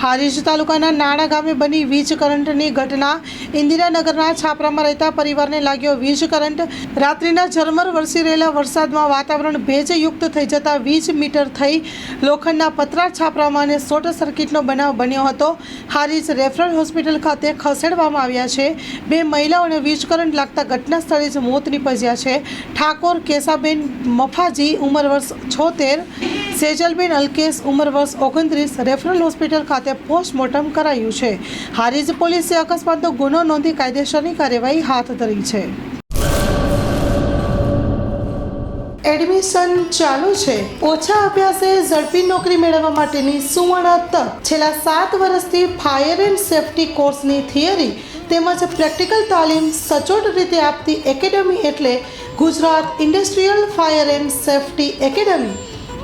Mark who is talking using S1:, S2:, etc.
S1: હારીજ તાલુકાના નાણા ગામે બની વીજ કરંટની ઘટના. ઇન્દિરાનગરના છાપરામાં રહેતા પરિવારને લાગ્યો વીજ કરંટ. રાત્રિના ઝરમર વરસી રહેલા વરસાદમાં વાતાવરણ ભેજયુક્ત થઈ જતા વીજ મીટર થઈ લોખંડના પતરા છાપરામાં અને શોર્ટ સર્કિટનો બનાવ બન્યો હતો. હારીજ રેફરલ હોસ્પિટલ ખાતે ખસેડવામાં આવ્યા છે. બે મહિલાઓને વીજ કરંટ લાગતા ઘટના સ્થળે જ મોત નીપજ્યા છે. ઠાકોર કેસાબેન મફાજી, ઉંમર વર્ષ છોતેર સેજલબેન અલ્કેશ ઉંમર વર્ષ ઓગણત્રીસ રેફરલ હોસ્પિટલ ખાતે પોસ્ટમોર્ટમ કરાયું છે. હારીજ પોલીસે અકસ્માતનો ગુનો નોંધી કાયદેસરની કાર્યવાહી હાથ ધરી છે. એડમિશન ચાલુ છે. ઓછા અભ્યાસે ઝડપી નોકરી મેળવવા માટેની સુવર્ણ તક. છેલ્લા સાત વર્ષથી ફાયર એન્ડ સેફટી કોર્સની થિયરી તેમજ પ્રેક્ટિકલ તાલીમ સચોટ રીતે આપતી એકેડમી એટલે Gujarat industrial fire and safety academy.